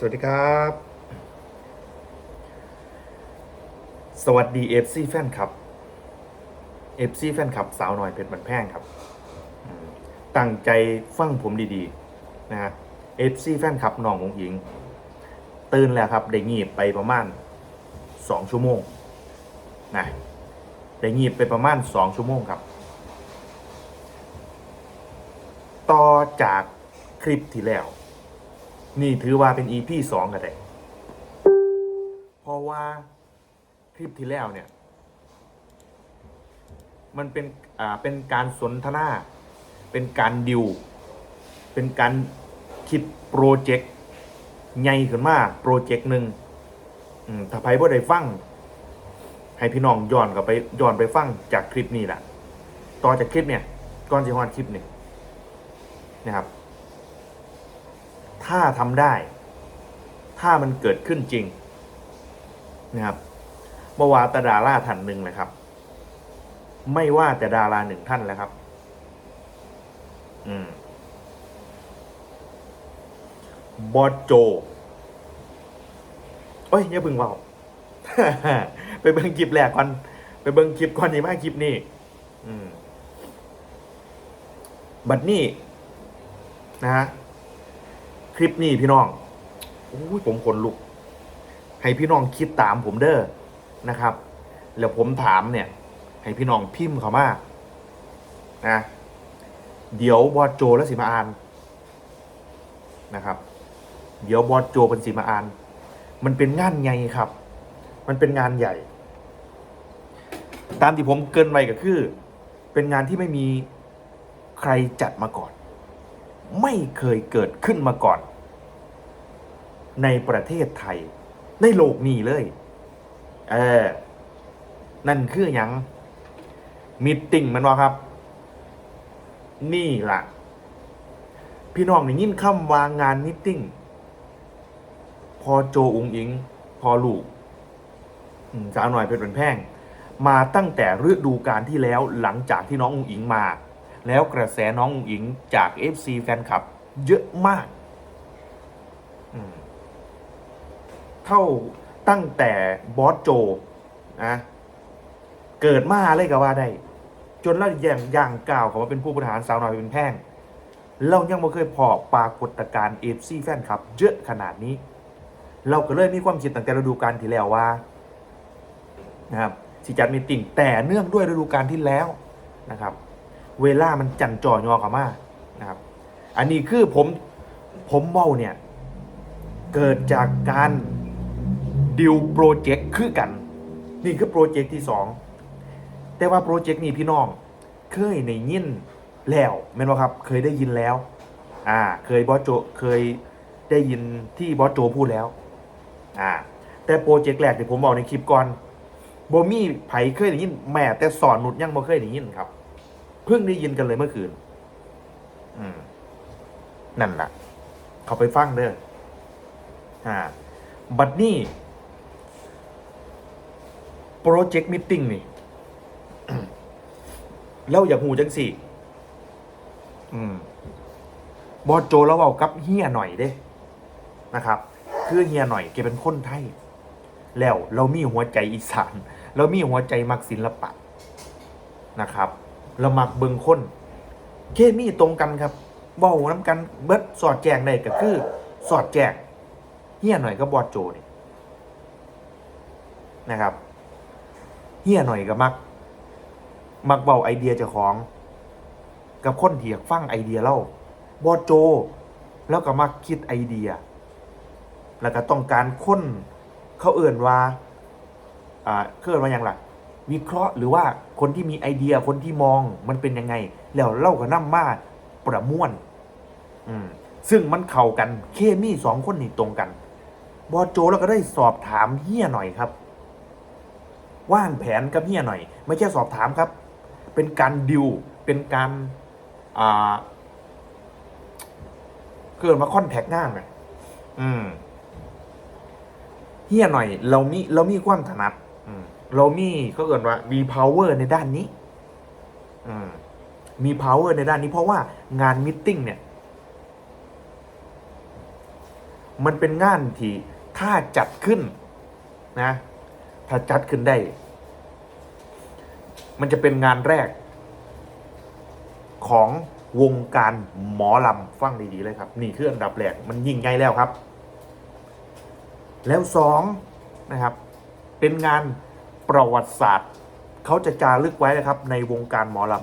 สวัสดีครับ สวัสดีเอฟซีแฟนครับเอฟซีแฟนครับ สาวหน่อยเพชรบันแพงครับ ตั้งใจฟังผมดีๆนะฮะเอฟซีแฟนครับน้องของหญิง ตื่นแล้วครับ ได้งีบไปประมาณสองชั่วโมงนะได้งีบไปประมาณสองชั่วโมงครับ ต่อจากคลิปที่แล้ว นี่ถือว่าเป็น EP สองกันเลยเพราะว่าคลิปที่แล้วเนี่ย มันเป็นอ่าเป็นการสนทนา เป็นการดิว เป็นการคิดโปรเจกต์ใหญ่ขึ้นมาโปรเจกต์หนึ่งถ้าใครบ่ได้ฟัง ให้พี่น้องย้อนกลับไปย้อนไปฟังจากคลิปนี้แหละต่อจากคลิปเนี่ยก่อนจะฮอดคลิปเนี่ยนะครับ ถ้าทำได้ ถ้ามันเกิดขึ้นจริงนะครับเมื่อวานตดาราท่านหนึ่งเลยครับ ไม่ว่าแต่ดาราหนึ่งท่านแล้วครับ อืมบอสโจโอ้ยอย่าเพึ่งเว่าไปเบิ่งคลิปแรกก่อน ไปเบิ่งคลิปก่อนนี่มาคลิปนี้อืมบัดนี้นะฮะ คลิปนี้พี่น้องโอ้ยผมขนลุก ให้พี่น้องคิดตามผมเด้อนะครับ แล้วผมถามเนี่ย ให้พี่น้องพิมพ์เขามานะเดี๋ยวบอสโจและสิมาอ่านนะครับ เดี๋ยวบอสโจเป็นสิมาอ่าน มันเป็นงานใหญ่ครับ มันเป็นงานใหญ่ ตามที่ผมเกินไว้ก็คือ เป็นงานที่ไม่มีใครจัดมาก่อน ไม่เคยเกิดขึ้นมาก่อน ในประเทศไทย ในโลกนี้เลย เออ นั่นคืออย่างมิตติ้งมันวะครับ นี่ล่ะ พี่น้องได้ยินคำวางงานมิตติ้งพอโจอุงอิง พอลูกสาวหน่อยเพชรเป็นแพงมาตั้งแต่ฤดูกาลที่แล้วหลังจากที่น้องอุงอิงมา แล้วกระแสน้องอุงอิงจาก FC แฟนคลับ เยอะมาก เท่าตั้งแต่บอสโจนะเกิดมาเลยก็ว่าได้ จนแล้วอย่างย่างก้าวเขามาเป็นผู้บริหารสาวน้อยเป็นแพงเรายังไม่เคยพอปรากฏการณ์เอฟซีแฟนคลับ เยอะขนาดนี้ เราก็เลยมีความคิดตั้งแต่ฤดูกาลที่แล้วว่านะครับสิจัดมีตติ้งแต่เนื่องด้วยฤดูกาลที่แล้วนะครับ เวลามันจันจ่อยอเขามานะครับ อันนี้คือผมผมเมาเนี่ย เกิดจากการดิวโปรเจกต์คือกัน นี่คือโปรเจกต์ที่สองแต่ว่าโปรเจกต์นี้พี่น้อง เคยในยินแล้วแม่นบ่ครับ เคยได้ยินแล้ว อ่า เคยบอสโจเคยได้ยินที่บอสโจพูดแล้ว อ่า แต่โปรเจกต์แรกที่ผมบอกในคลิปก่อนโบมี่ไผเคยได้ยินแม่แต่สอนหนุดยังบ่เคยได้ยินครับ เพิ่งได้ยินกันเลยเมื่อคืน อืม นั่นแหละเขาไปฟังเด้ออ่า บัดนี้โปรเจกต์มิทติ้งนี่แล้วอยากหูจังสิอืมบอสโจแล้วเอากับเฮียหน่อยเด้นะครับ คือเฮียหน่อยแกเป็นคนไทย แล้วเรามีหัวใจอีสาน เรามีหัวใจมักศิลปะนะครับ เรามักเบิงคนเคมีตรงกันครับเบ้าน้ำกันเบิดสอดแจงได้ก็คือ สอดแจงเฮี้ยหน่อยก็บอสโจนี่นะครับเฮี้ยหน่อยก็มัก มักเบาไอเดียเจ้าของ กับคนที่อยกฟังไอเดียเล่าบอสโจ แล้วก็มักคิดไอเดีย แล้วก็ต้องการคนเขาเอื่นว่าอ่าเขาเอื่นว่าอย่างไร วิเคราะห์หรือว่าคนที่มีไอเดียคนที่มองมันเป็นยังไง แล้วเล่ากับน้ำมาประมวลอืมซึ่งมันเข้ากันเคมีสองคนนี่ตรงกัน บอโจแล้วก็ได้สอบถามเฮียหน่อยครับ ว่างแผนกับเฮียหน่อย ไม่ใช่สอบถามครับ เป็นการดิวเป็นการอ่าเกิดมาคอนแทคง่างไงอืมเฮียหน่อย เรามีเรามีความถนัด อืม เรามีก็เกิดว่ามี power ในด้านนี้มี power ในด้านนี้ เพราะว่างานมิทติ้งเนี่ย มันเป็นงานที่ถ้าจัดขึ้นนะ ถ้าจัดขึ้นได้ มันจะเป็นงานแรก ของวงการหมอลำฟังดีๆเลยครับ นี่คืออันดับแรก มันยิ่งใหญ่แล้วครับ แล้วสองนะครับ เป็นงาน ประวัติศาสตร์ เขาจะจารึกไว้นะครับ ในวงการหมอล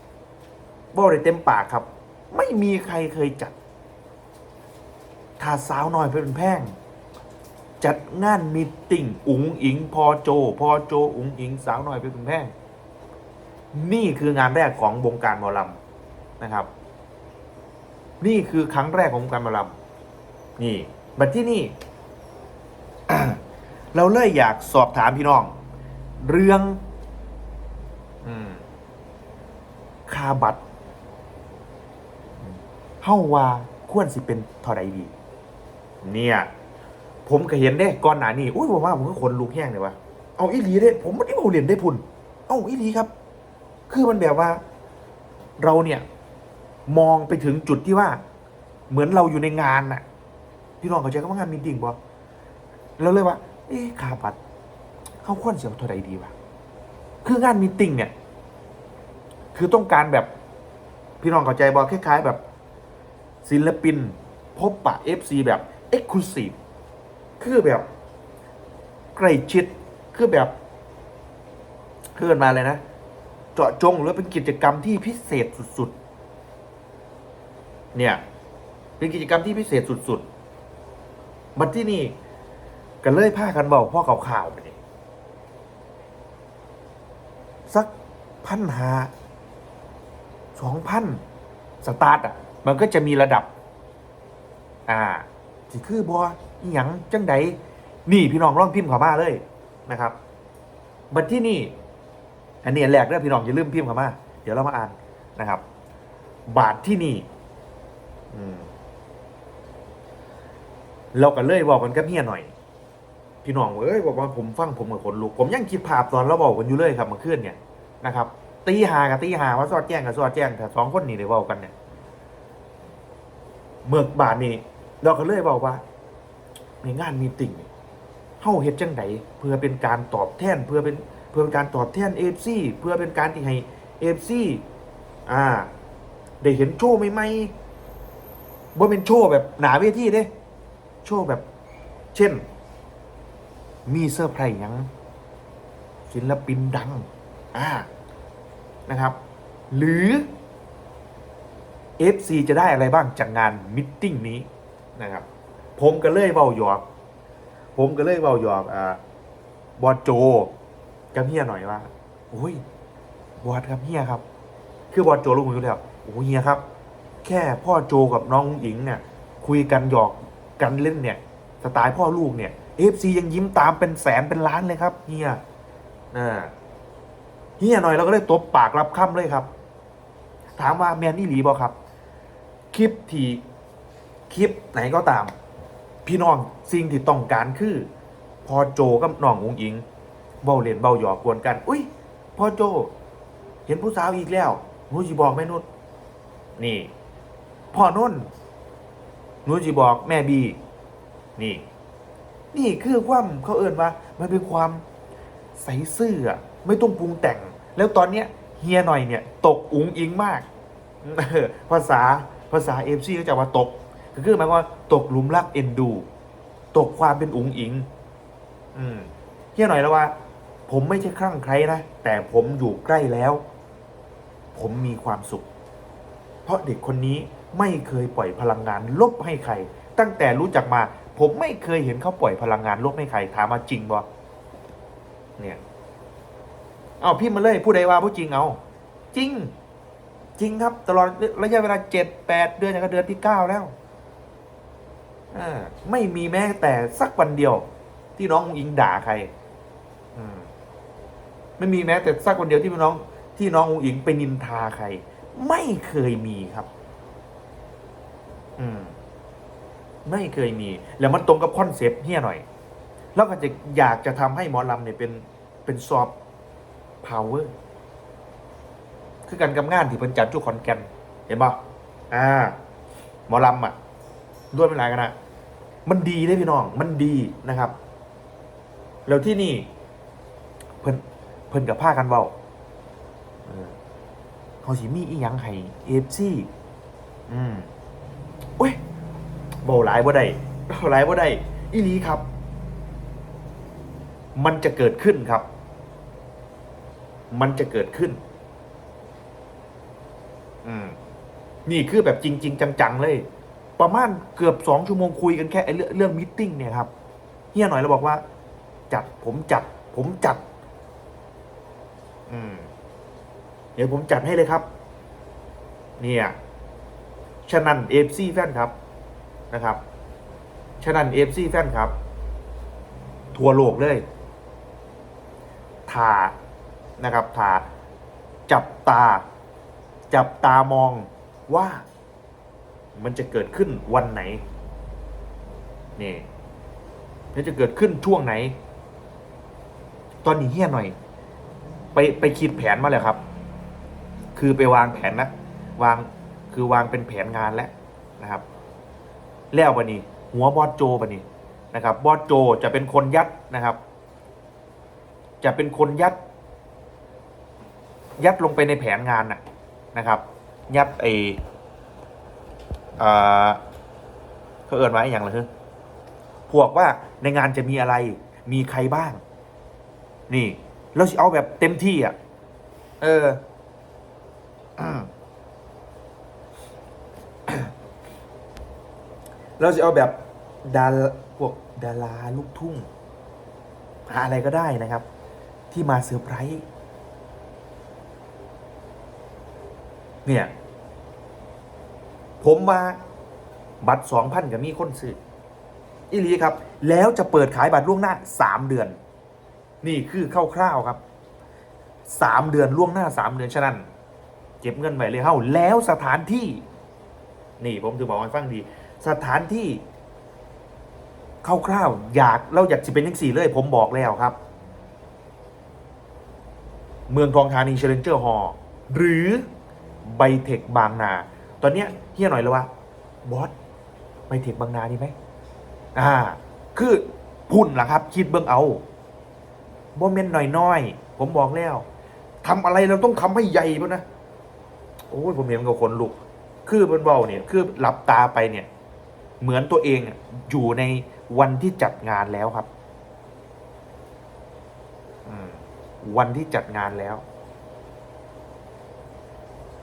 ำบอกเลยเต็มปากครับ ไม่มีใครเคยจัดถ้าสาวน้อยเป็นแพ่ง จัดงานมีตติ่งอุ๋งอิง พอโจ พอโจ อุ๋งอิง สาวน้อยเป็นแพ่ง นี่คืองานแรกของวงการหมอลำนะครับ นี่คือครั้งแรกของวงการหมอลำนี่ บัดที่นี่ เราเลยอยากสอบถามพี่น้อง เรื่องอมค่าบัตรเฮ้าว่าควรสิเป็นเท่าใดดี เนี่ย ผมก็เห็นเด้ก่อนหน้านี้อุ้ยผมว่าผมก็คนลุกแห้งเลยวะเอาอีหลีเด้ผมไม่ได้เอาเหรียญได้พุ่น เอาอีหลีครับ คือมันแบบว่า เราเนี่ย มองไปถึงจุดที่ว่า เหมือนเราอยู่ในงานน่ะ พี่น้องเข้าใจคำว่างานมีดิ่งบ่เราเลยว่า เอ๊ะค่าบัตรเขาควรเสียเท่าใดดีวะคืองานมีติ่งเนี่ย คือต้องการแบบพี่น้องเข้าใจบ่คล้ายๆ แบบ ศิลปิน พบปะ FC แบบเอ็กซ์คลูซีฟคือแบบใกล้ชิดคือแบบเคลื่อนมาเลยนะ เจาะจงหรือเป็นกิจกรรมที่พิเศษสุดๆ เนี่ย เป็นกิจกรรมที่พิเศษสุดๆมาที่นี่ กันเลยพากันบอกพ่อข่าวๆไปนี่สักพันหาสองพันสตาร์ทอะ มันก็จะมีระดับ อ่าสิคือบอหยังจังใดนี่พี่น้องร่องพิมพ์ขามาเลยนะครับ บัดที่นี่ อันนี้อันแรกเด้อพี่น้องอย่าลืมพิมพ์ขามา เดี๋ยวเรามาอ่านนะครับ บาทที่นี่อืมเราก็เลยบอกกันกับเฮียหน่อย พี่น้องเอ้ยบอกว่าผมฟังผมกับคนลุก ผมยังคิดภาพตอนเราบอกกันอยู่เลยครับเมื่อนเนี่ยนะครับ ตีหากับตีหาว่าสอดแจ้งกับสอดแจ้งแต่สองคนนี่ได้เว้ากันเนี่ยเมื่อบาทนี้เราก็เลยบอกว่า ในงานมีติ่งเนี่ยเฮาเฮ็ดจังไดเพื่อเป็นการตอบแทนเพื่อเป็นเพื่อเป็นการตอบแทนเอฟซีเพื่อเป็นการที่ให้เอฟซีอ่าได้เห็นโชว์ใหม่ๆบ่เป็นโชว์แบบหนาเวทีเด้ โชว์แบบ เช่น มีเซอร์ไพรส์ยังศิลปินดัง อ่า นะครับ หรือ FC จะได้อะไรบ้างจากงานมิทติ้งนี้นะครับ ผมก็เลยเบาหยอก ผมก็เลยเบาหยอกอ่าบอสโจกับเฮียหน่อยว่าโอ้ย บอสครับเฮียครับ คือบอสโจลูกผมอยู่แล้วโอ้เฮียครับ แค่พ่อโจกับน้องอุ๋งอิงเนี่ย คุยกันหยอกกันเล่นเนี่ย สไตล์พ่อลูกเนี่ย เอฟซียังยิ้มตามเป็นแสนเป็นล้านเลยครับเฮียอ่าเฮียหน่อยเราก็เลยตบปากรับคำเลยครับ ถามว่าแมนนี่หลีบอครับ คลิปที่คลิปไหนก็ตาม พี่น้องสิ่งที่ต้องการคือ พอโจกับน้องอุงอิงเบ้าเล่นเบ้าหยอกกวนกัน อุ้ยพอโจ เห็นผู้สาวอีกแล้วหนูจีบอกแม่นุชนี่พ่อนุ่นหนูจีบอกแม่บี นี่ นี่คือความเขาเอ่นว่า มันเป็นความใสซื่ออะไม่ต้องปรุงแต่ง แล้วตอนเนี้ยเฮียหน่อยเนี่ย ตกอุงอิงมาก ภาษาภาษาเอฟซีก็จะว่าตกก็คือหมายความว่าตกหลุมรักเอ็นดู ตกความเป็นอุงอิง อืมเฮียหน่อยแล้วว่า ผมไม่ใช่คลั่งใครนะแต่ผมอยู่ใกล้แล้ว ผมมีความสุข เพราะเด็กคนนี้ไม่เคยปล่อยพลังงานลบให้ใคร ตั้งแต่รู้จักมา ผมไม่เคยเห็นเขาปล่อยพลังงานลบให้ใครถามมาจริงบ่เนี่ยเอาพี่มาเลยผู้ใดว่าผู้จริงเอา จริง จริงครับ ตลอดระยะเวลาเจ็ดแปดเดือนอย่างกับเดือนที่เก้าแล้วอ่าไม่มีแม้แต่สักวันเดียว ที่น้องอิงด่าใครอไม่มีแม้แต่สักวันเดียวที่น้อง ที่น้องอุงอิงไปนินทาใคร ไม่เคยมีครับ อืม ไม่เคยมี แล้วมันตรงกับคอนเซปต์เฮียหน่อยแล้วก็จะอยากจะทำให้หมอลำเนี่ยเป็นเป็นซอฟต์พาวเวอร์คือการกำงานที่เพิ่นจัดจุขอนแกนเห็นป่ะอ่า หมอลำอะ ด้วยเป็นไรกันนะมันดีเลยพี่น้อง มันดีนะครับ แล้วที่นี่ เพิ่นเพิ่นกับผ้ากันเบาเขาสิมีอีหยังให้เอฟซีอืม เบาหลายบ่ได้เบาหลายบ่ได้อีหลีครับ มันจะเกิดขึ้นครับ มันจะเกิดขึ้น อืมนี่คือแบบจริง ๆ จังๆเลย ประมาณเกือบสองชั่วโมงคุยกันแค่ไอ้เรื่องเรื่องมิทติ้งเนี่ยครับเฮียหน่อยเราบอกว่า จัดผมจัด ผมจัด อืม เดี๋ยวผมจัดให้เลยครับ เนี่ย ฉะนั้นเอฟซีแฟนครับ นะครับ ฉะนั้นเอฟซีแฟนครับ ทั่วโลกเลยทานะครับทาจับตา จับตามองว่ามันจะเกิดขึ้นวันไหน นี่มันจะเกิดขึ้นช่วงไหน ตอนนี้เฮี้ยหน่อย ไปไปคิดแผนมาแล้วครับ คือไปวางแผนนะวางคือวางเป็นแผนงานแล้วนะครับ แล้วบันนี้ หัวบอสโจบันนี้นะครับบอสโจจะเป็นคนยัดนะครับ จะเป็นคนยัด ยัดลงไปในแผนงานน่ะนะครับ ยัดไอเออเขาเอินมาอย่างไรคือพวกว่าในงานจะมีอะไร มีใครบ้าง นี่เราสิเอาแบบเต็มที่อะ เออ อืม เราจะเอาแบบดาราพวกดาราลูกทุ่งหาอะไรก็ได้นะครับ ที่มาเซอร์ไพรส์เนี่ย ผมมาบัตรสองพันกับมีคนซื้ออีลีครับ แล้วจะเปิดขายบัตรล่วงหน้าสามเดือน นี่คือคร่าวๆครับสามเดือนล่วงหน้าสามเดือนฉะนั้น เก็บเงินไว้เลยเฮ้าแล้วสถานที่ นี่ผมถือบอกให้ฟังดี สถานที่คร่าวๆอยากเราอยากจะเป็นยังสี่เลย ผมบอกแล้วครับ เมืองทองธานีเชลเลนเจอร์ฮอลหรือไบเทคบางนา ตอนเนี้ยเฮียหน่อยแล้วว่าบอสไบเทคบางนาดีไหมอ่า คือพุ่นล่ะครับ คิดเบิ่งเอาบ่เมนหน่อยน้อยๆผมบอกแล้วทำอะไรเราต้องทำให้ใหญ่ป่ะนะ โอ้ยผมเห็นกับคนลุก คือเป็นเบาเนี่ย คือหลับตาไปเนี่ย เหมือนตัวเองอยู่ในวันที่จัดงานแล้วครับวันที่จัดงานแล้ว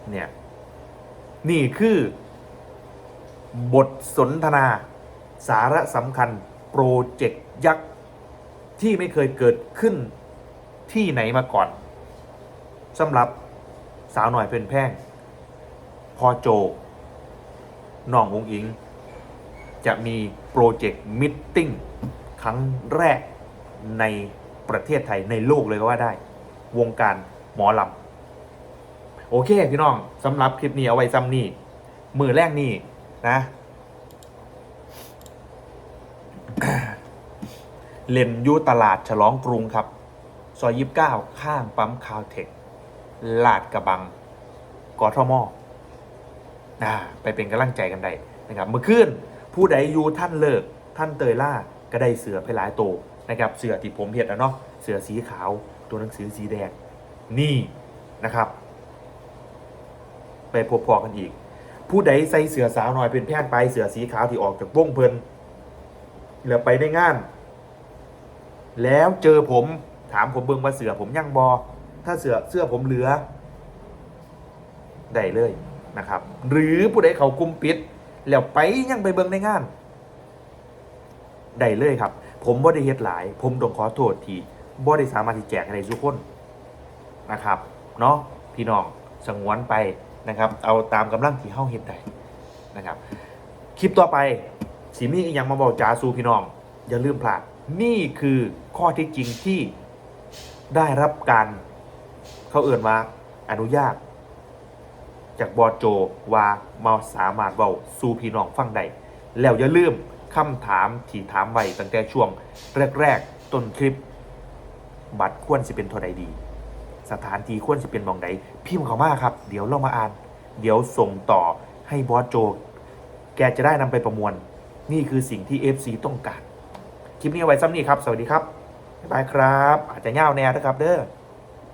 เนี่ย นี่คือบทสนทนาสาระสำคัญ โปรเจกต์ยักษ์ ที่ไม่เคยเกิดขึ้นที่ไหนมาก่อนสำหรับสาวหน่อยเป็นแพร่ง พอโจน้ององอิง จะมีโปรเจกต์มิทติ้งครั้งแรกในประเทศไทยในโลกเลยก็ว่าได้ วงการหมอลำโอเคพี่น้องสำหรับคลิปนี้เอาไว้ซ้ำนี่มือแรกนี่นะเล่นยูตลาดฉลองกรุงครับซอยยิบเก้าข้างปั๊มคาวเทคลาดกระบังกอทมอ่าไปเป็นกำลังใจกันได้นะครับเมื่อคืน ผู้ใดอยู่ท่านเลิกท่านเตยล่าก็ได้เสือไปหลายโตนะครับเสือที่ผมเห็นนะเนาะเสือสีขาวตัวหนังสือสีแดงนี่นะครับ ไปพบพอกันอีก ผู้ใดใส่เสือสาวหน่อยเป็นแพทย์ไปเสือสีขาวที่ออกจากวงเพลินแล้วไปได้งาน แล้วเจอผมถามผมเบิ่งว่าเสือผมยังบอถ้าเสือเสื้อผมเหลือได้เลยนะครับ หรือผู้ใดเขากุมปิด แล้วไปยังไปเบิ่งในงานได้เลยครับ ผมบ่ได้เฮ็ดหลาย ผมต้องขอโทษทีบ่ได้สามารถที่แจกให้ทุกคนนะครับเนาะพี่น้องสงวนไปนะครับ เอาตามกำลังที่เฮาเฮ็ดได้นะครับคลิปต่อไปสีมีอีกอย่างมาบอกจาสู่พี่น้อง อย่าลืมพลาด นี่คือข้อที่จริงที่ได้รับการเขาเอื่นว่าอนุญาต จากบอโจว่ามาสามารถเบาสู่พี่น้องฟังได้แล้วอย่าลืมคำถามที่ถามไว้ตั้งแต่ช่วง แรก ๆ ต้นคลิป บัตรควรสิเป็นเท่าใดดี สถานที่ควรสิเป็นมองใดพิมพ์เขามาครับ เดี๋ยวเรามาอ่าน เดี๋ยวส่งต่อให้บอสโจ แกจะได้นำไปประมวล นี่คือสิ่งที่ FC ต้องการ คลิปนี้ไว้ซ้ำนี่ครับ สวัสดีครับ บ๊ายบายครับ อาจจะเง่าวแนวนะครับเด้อ